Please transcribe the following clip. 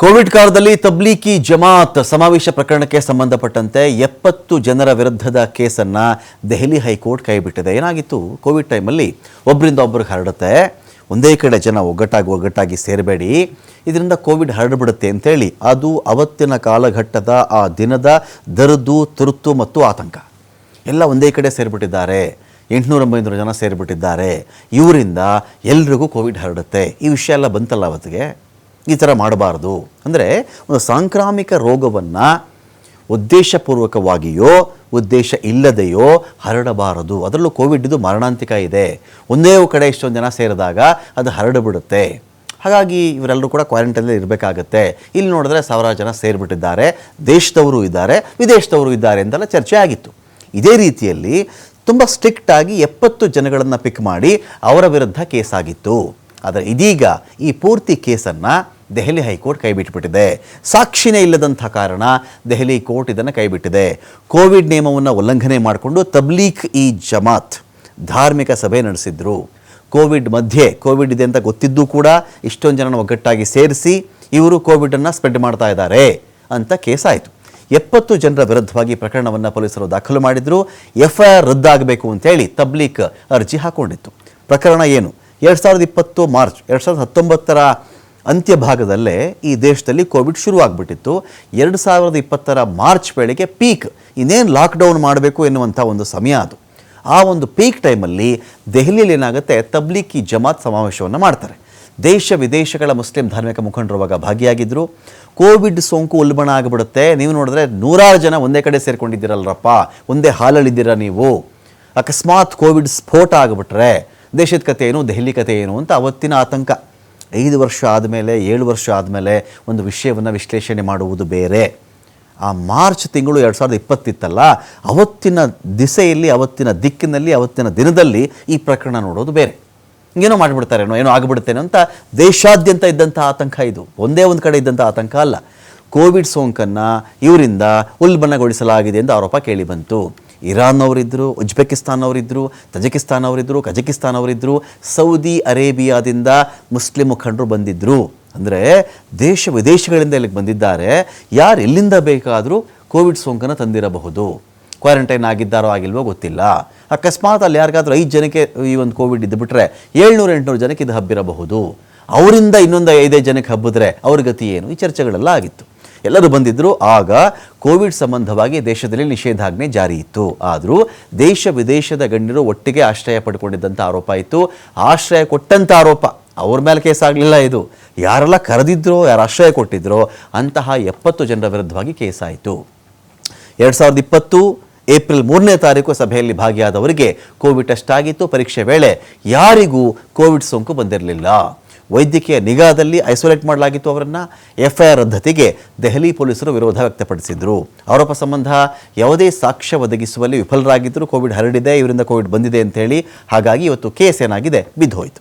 Covid ಕಾಲದಲ್ಲಿ ತಬ್ಲೀಕಿ ಜಮಾತ್ ಸಮಾವೇಶ ಪ್ರಕರಣಕ್ಕೆ ಸಂಬಂಧಪಟ್ಟಂತೆ ಎಪ್ಪತ್ತು ಜನರ ವಿರುದ್ಧದ ಕೇಸನ್ನ ದೆಹಲಿ ಹೈಕೋರ್ಟ್ ಕೈಬಿಟ್ಟಿದೆ. ಏನಾಗಿತ್ತು? ಕೋವಿಡ್ ಟೈಮಲ್ಲಿ ಒಬ್ಬರಿಂದ ಒಬ್ಬರಿಗೆ ಹರಡುತ್ತೆ. ಒಂದೇ ಕಡೆ ಜನ ಒಗ್ಗಟ್ಟಾಗಿ ಒಗ್ಗಟ್ಟಾಗಿ ಸೇರಬೇಡಿ. ಇದರಿಂದ ಕೋವಿಡ್ ಹರಡಿಬಿಡುತ್ತೆ ಅಂತೇಳಿ ಅದು ಅವತ್ತಿನ ಕಾಲಘಟ್ಟದ ಆ ದಿನದ ದರದು ತುರ್ತು ಮತ್ತು ಆತಂಕ. ಎಲ್ಲ ಒಂದೇ ಕಡೆ ಸೇರಿಬಿಟ್ಟಿದ್ದಾರೆ. ಎಂಟುನೂರ ಒಂಬೈನೂರು ಜನ ಸೇರಿಬಿಟ್ಟಿದ್ದಾರೆ. ಇವರಿಂದ ಎಲ್ರಿಗೂ ಕೋವಿಡ್ ಹರಡುತ್ತೆ. ಈ ವಿಷಯ ಎಲ್ಲ ಬಂತಲ್ಲ ಅವತ್ತಿಗೆ? ಈ ಥರ ಮಾಡಬಾರ್ದು. ಅಂದರೆ ಒಂದು ಸಾಂಕ್ರಾಮಿಕ ರೋಗವನ್ನು ಉದ್ದೇಶಪೂರ್ವಕವಾಗಿಯೋ, ಉದ್ದೇಶ ಇಲ್ಲದೆಯೋ ಹರಡಬಾರದು. ಅದರಲ್ಲೂ ಕೋವಿಡ್ ಇದು ಮರಣಾಂತಿಕ ಇದೆ. ಒಂದೇ ಕಡೆ ಇಷ್ಟೊಂದು ಜನ ಸೇರಿದಾಗ ಅದು ಹರಡಿಬಿಡುತ್ತೆ. ಹಾಗಾಗಿ ಇವರೆಲ್ಲರೂ ಕೂಡ ಕ್ವಾರಂಟೈನಲ್ಲಿ ಇರಬೇಕಾಗತ್ತೆ. ಇಲ್ಲಿ ನೋಡಿದ್ರೆ ಸಾವಿರಾರು ಜನ ಸೇರಿಬಿಟ್ಟಿದ್ದಾರೆ. ದೇಶದವರು ಇದ್ದಾರೆ, ವಿದೇಶದವರು ಇದ್ದಾರೆ ಅಂತೆಲ್ಲ ಚರ್ಚೆ ಆಗಿತ್ತು. ಇದೇ ರೀತಿಯಲ್ಲಿ ತುಂಬ ಸ್ಟ್ರಿಕ್ಟಾಗಿ ಎಪ್ಪತ್ತು ಜನಗಳನ್ನು ಪಿಕ್ ಮಾಡಿ ಅವರ ವಿರುದ್ಧ ಕೇಸ್ ಆಗಿತ್ತು. ಆದರೆ ಇದೀಗ ಈ ಪೂರ್ತಿ ಕೇಸನ್ನು ದೆಹಲಿ ಹೈಕೋರ್ಟ್ ಕೈಬಿಟ್ಟುಬಿಟ್ಟಿದೆ ಸಾಕ್ಷಿನೇ ಇಲ್ಲದಂಥ ಕಾರಣ ದೆಹಲಿ ಕೋರ್ಟ್ ಇದನ್ನು ಕೈಬಿಟ್ಟಿದೆ. ಕೋವಿಡ್ ನಿಯಮವನ್ನು ಉಲ್ಲಂಘನೆ ಮಾಡಿಕೊಂಡು ತಬ್ಲೀಕ್ ಇ ಜಮಾತ್ ಧಾರ್ಮಿಕ ಸಭೆ ನಡೆಸಿದ್ರು. ಕೋವಿಡ್ ಮಧ್ಯೆ ಕೋವಿಡ್ ಇದೆ ಅಂತ ಗೊತ್ತಿದ್ದೂ ಕೂಡ ಇಷ್ಟೊಂದು ಜನನ ಒಗ್ಗಟ್ಟಾಗಿ ಸೇರಿಸಿ ಇವರು ಕೋವಿಡನ್ನು ಸ್ಪ್ರೆಡ್ ಮಾಡ್ತಾ ಇದ್ದಾರೆ ಅಂತ ಕೇಸ್ ಆಯಿತು ಎಪ್ಪತ್ತು ಜನರ ವಿರುದ್ಧವಾಗಿ ಪ್ರಕರಣವನ್ನು ಪೊಲೀಸರು ದಾಖಲು ಮಾಡಿದ್ರು. ಎಫ್ ಐ ಆರ್ ರದ್ದಾಗಬೇಕು ಅಂತೇಳಿ ತಬ್ಲೀಕ್ ಅರ್ಜಿ ಹಾಕೊಂಡಿತ್ತು. ಪ್ರಕರಣ ಏನು? ಎರಡು ಸಾವಿರದ ಇಪ್ಪತ್ತು ಮಾರ್ಚ್, ಎರಡು ಸಾವಿರದ ಹತ್ತೊಂಬತ್ತರ ಅಂತ್ಯ ಭಾಗದಲ್ಲೇ ಈ ದೇಶದಲ್ಲಿ ಕೋವಿಡ್ ಶುರುವಾಗ್ಬಿಟ್ಟಿತ್ತು. ಎರಡು ಸಾವಿರದ ಇಪ್ಪತ್ತರ ಮಾರ್ಚ್ ವೇಳೆಗೆ ಪೀಕ್, ಇನ್ನೇನು ಲಾಕ್ಡೌನ್ ಮಾಡಬೇಕು ಎನ್ನುವಂಥ ಒಂದು ಸಮಯ ಅದು. ಆ ಒಂದು ಪೀಕ್ ಟೈಮಲ್ಲಿ ದೆಹಲಿಯಲ್ಲಿ ಏನಾಗುತ್ತೆ, ತಬ್ಲೀಕಿ ಜಮಾತ್ ಸಮಾವೇಶವನ್ನು ಮಾಡ್ತಾರೆ. ದೇಶ ವಿದೇಶಗಳ ಮುಸ್ಲಿಂ ಧಾರ್ಮಿಕ ಮುಖಂಡರು ಅವಾಗ ಭಾಗಿಯಾಗಿದ್ದರು ಕೋವಿಡ್ ಸೋಂಕು ಉಲ್ಬಣ ಆಗಿಬಿಡುತ್ತೆ. ನೀವು ನೋಡಿದ್ರೆ ನೂರಾರು ಜನ ಒಂದೇ ಕಡೆ ಸೇರ್ಕೊಂಡಿದ್ದೀರಲ್ರಪ್ಪ. ಒಂದೇ ಹಾಲಲ್ಲಿದ್ದೀರಾ ನೀವು? ಅಕಸ್ಮಾತ್ ಕೋವಿಡ್ ಸ್ಫೋಟ ಆಗಿಬಿಟ್ರೆ ದೇಶದ ಕಥೆ ಏನು, ದೆಹಲಿ ಕಥೆ ಏನು ಅಂತ ಅವತ್ತಿನ ಆತಂಕ. ಐದು ವರ್ಷ ಆದಮೇಲೆ, ಏಳು ವರ್ಷ ಆದಮೇಲೆ ಒಂದು ವಿಷಯವನ್ನು ವಿಶ್ಲೇಷಣೆ ಮಾಡುವುದು ಬೇರೆ. ಆ ಮಾರ್ಚ್ ತಿಂಗಳು ಎರಡು ಸಾವಿರದ ಇಪ್ಪತ್ತಿತ್ತಲ್ಲ, ಅವತ್ತಿನ ದಿಸೆಯಲ್ಲಿ, ಅವತ್ತಿನ ದಿಕ್ಕಿನಲ್ಲಿ, ಅವತ್ತಿನ ದಿನದಲ್ಲಿ ಈ ಪ್ರಕರಣ ನೋಡೋದು ಬೇರೆ. ಏನೋ ಮಾಡಿಬಿಡ್ತಾರೇನೋ ಏನೋ ಆಗಿಬಿಡುತ್ತೇನೋ ಅಂತ ದೇಶಾದ್ಯಂತ ಇದ್ದಂಥ ಆತಂಕ ಇದು. ಒಂದೇ ಒಂದು ಕಡೆ ಇದ್ದಂಥ ಆತಂಕ ಅಲ್ಲ. ಕೋವಿಡ್ ಸೋಂಕನ್ನು ಇವರಿಂದ ಉಲ್ಬಣಗೊಳಿಸಲಾಗಿದೆ ಎಂದು ಆರೋಪ ಕೇಳಿ ಅವರಿದ್ದರು ಉಜ್ಬೆಕಿಸ್ತಾನವರಿದ್ದರು ತಜಕಿಸ್ತಾನವರಿದ್ದರು ಕಜಕಿಸ್ತಾನವರಿದ್ದರು ಸೌದಿ ಅರೇಬಿಯಾದಿಂದ ಮುಸ್ಲಿಂ ಮುಖಂಡರು ಬಂದಿದ್ದರು ಅಂದರೆ ದೇಶ ವಿದೇಶಗಳಿಂದ ಇಲ್ಲಿಗೆ ಬಂದಿದ್ದಾರೆ. ಯಾರು ಎಲ್ಲಿಂದ ಬೇಕಾದರೂ ಕೋವಿಡ್ ಸೋಂಕನ್ನು ತಂದಿರಬಹುದು. ಕ್ವಾರಂಟೈನ್ ಆಗಿದ್ದಾರೋ ಆಗಿಲ್ವೋ ಗೊತ್ತಿಲ್ಲ. ಅಕಸ್ಮಾತ್ ಅಲ್ಲಿ ಯಾರಿಗಾದರೂ ಐದು ಜನಕ್ಕೆ ಈ ಒಂದು ಕೋವಿಡ್ ಇದ್ದು ಬಿಟ್ರೆ ಏಳ್ನೂರು, ಎಂಟುನೂರು ಜನಕ್ಕೆ ಇದು ಹಬ್ಬಿರಬಹುದು. ಅವರಿಂದ ಇನ್ನೊಂದು ಐದೈದು ಜನಕ್ಕೆ ಹಬ್ಬಿದ್ರೆ ಅವ್ರ ಗತಿ ಏನು? ಈ ಚರ್ಚೆಗಳೆಲ್ಲ ಆಗಿತ್ತು. ಎಲ್ಲರೂ ಬಂದಿದ್ದರು ಆಗ ಕೋವಿಡ್ ಸಂಬಂಧವಾಗಿ ದೇಶದಲ್ಲಿ ನಿಷೇಧಾಜ್ಞೆ ಜಾರಿ ಇತ್ತು. ಆದರೂ ದೇಶ ವಿದೇಶದ ಗಣ್ಯರು ಒಟ್ಟಿಗೆ ಆಶ್ರಯ ಪಡ್ಕೊಂಡಿದ್ದಂಥ ಆರೋಪ ಇತ್ತು. ಆಶ್ರಯ ಕೊಟ್ಟಂಥ ಆರೋಪ, ಅವ್ರ ಮೇಲೆ ಕೇಸ್ ಆಗಲಿಲ್ಲ ಇದು. ಯಾರೆಲ್ಲ ಕರೆದಿದ್ರೋ, ಯಾರು ಆಶ್ರಯ ಕೊಟ್ಟಿದ್ರೋ, ಅಂತಹ ಎಪ್ಪತ್ತು ಜನರ ವಿರುದ್ಧವಾಗಿ ಕೇಸ್ ಆಯಿತು ಎರಡು ಸಾವಿರದ ಇಪ್ಪತ್ತು, ಏಪ್ರಿಲ್ ಮೂರನೇ ತಾರೀಕು ಸಭೆಯಲ್ಲಿ ಭಾಗಿಯಾದವರಿಗೆ ಕೋವಿಡ್ ಟೆಸ್ಟ್ ಆಗಿತ್ತು. ಪರೀಕ್ಷೆ ವೇಳೆ ಯಾರಿಗೂ ಕೋವಿಡ್ ಸೋಂಕು ಬಂದಿರಲಿಲ್ಲ. ವೈದ್ಯಕೀಯ ನಿಗಾದಲ್ಲಿ ಐಸೋಲೇಟ್ ಮಾಡಲಾಗಿತ್ತು ಅವರನ್ನು. ಎಫ್ಐಆರ್ ರದ್ದತಿಗೆ ದೆಹಲಿ ಪೊಲೀಸರು ವಿರೋಧ ವ್ಯಕ್ತಪಡಿಸಿದ್ರು. ಆರೋಪ ಸಂಬಂಧ ಯಾವುದೇ ಸಾಕ್ಷ್ಯ ಒದಗಿಸುವಲ್ಲಿ ವಿಫಲರಾಗಿದ್ದರು ಕೋವಿಡ್ ಹರಡಿದೆ, ಇವರಿಂದ ಕೋವಿಡ್ ಬಂದಿದೆ ಅಂತ ಹೇಳಿ ಹಾಗಾಗಿ ಇವತ್ತು ಕೇಸ್ ಏನಾಗಿದೆ, ಬಿದ್ದೋಯ್ತು.